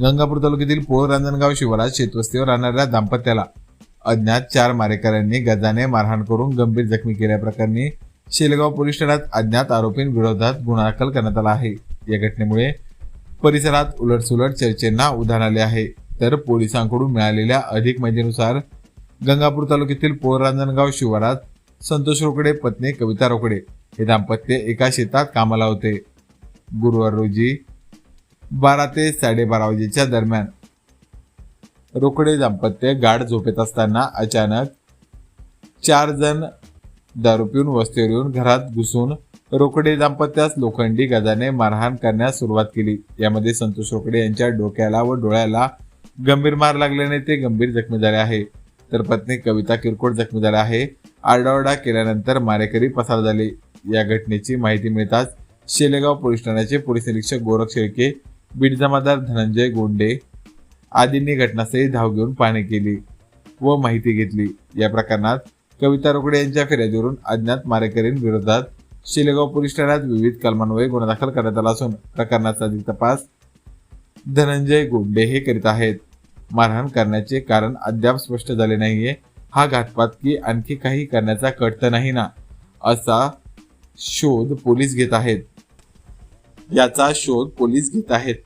गंगापूर तालुक्यातील पोळ रांजणगाव शिवारात शेतवस्तीवर राहणाऱ्या दाम्पत्याला अज्ञात चार मारेकऱ्यांनी गजाने मारहाण करून गंभीर जखमी केल्याप्रकरणी शेलगाव पोलीस ठाण्यात अज्ञात आरोपींविरोधात गुन्हा दाखल करण्यात आला आहे. या घटनेमुळे परिसरात उलटसुलट चर्चेंना उधाण आले आहे. तर पोलिसांकडून मिळालेल्या अधिक माहितीनुसार गंगापूर तालुक्यातील पोळ रांजणगाव शिवारात संतोष रोकडे पत्नी कविता रोकडे हे दाम्पत्य एका शेतात कामाला होते. गुरुवार रोजी बारा ते साडेबारा वाजेच्या दरम्यान. रोकडे दाम्पत्य गाढ झोपेत असताना अचानक चार जण दारू पिऊन वस्तीवर येऊन घरात घुसून रोकडे दाम्पत्यास लोखंडी गजाने मारहाण करण्यास सुरुवात केली. यामध्ये संतोष रोकडे यांच्या डोक्याला व डोळ्याला गंभीर मार लागल्याने ते गंभीर जखमी झाले आहे. तर पत्नी कविता किरकोळ जखमी झाल्या आहे. आरडाओरडा केल्यानंतर मारेकरी पसार झाले. या घटनेची माहिती मिळताच शेलेगाव पोलीस ठाण्याचे पोलीस निरीक्षक गोरख शेळके बीड जमादार धनंजय गोंडे आदींनी घटनास्थळी धाव घेऊन पाहणी केली व माहिती घेतली. या प्रकरणात कविता रोकडे यांच्या फिर्यादीवरून अज्ञात मारेकरींविरोधात शिलेगाव पोलीस ठाण्यात विविध कलमान्वये गुन्हा दाखल करण्यात आला असून प्रकरणाचा अधिक तपास धनंजय गोंडे हे करीत आहेत. मारहाण करण्याचे कारण अद्याप स्पष्ट झाले नाहीये. हा घातपात की आणखी काही करण्याचा कट तर नाही ना असा शोध पोलीस घेत आहेत. याचा शोध पोलीस घेत आहेत.